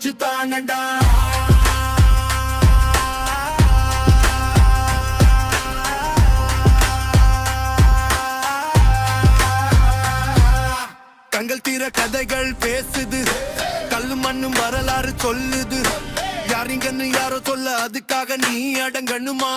பிடிச்சு தாங்கண்டா தங்கள் தீர கதைகள் பேசுது. கல்லு மண்ணும் வரலாறு சொல்லுது. யாரிங்கன்னு யாரோ சொல்ல அதுக்காக நீ அடங்கணுமா?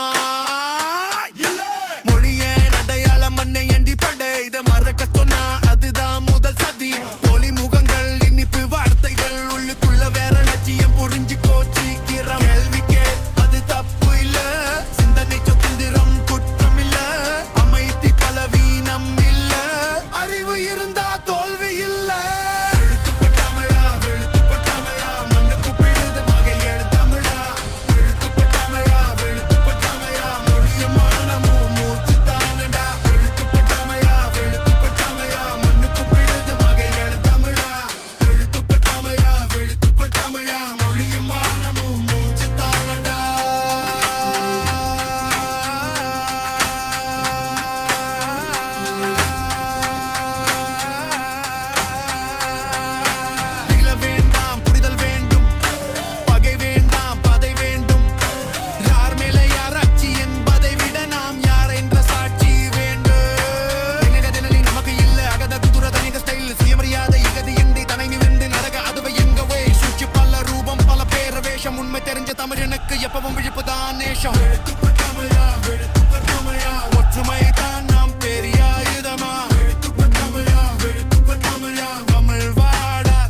உழைக்க தமிழனுக்கு எப்பவும் விழிப்பு தான் நேஷம் தமிழா தமிழா. ஒற்றுமை தான் நாம் பெரியா இதமா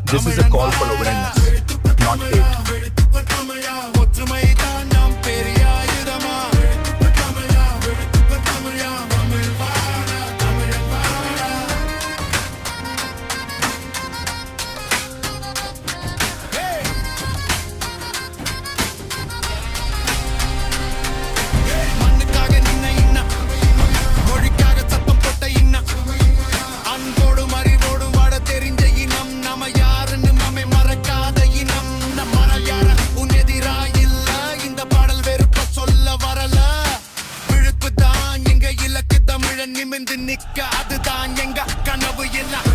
This is a call for awareness, not hate. நிமிந்து நிக்க அதுதான் எங்க கனவு எல்லாம்.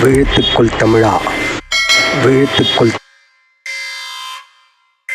விழுத்துக்கொள் தமிழா. விழுத்துக்கொள்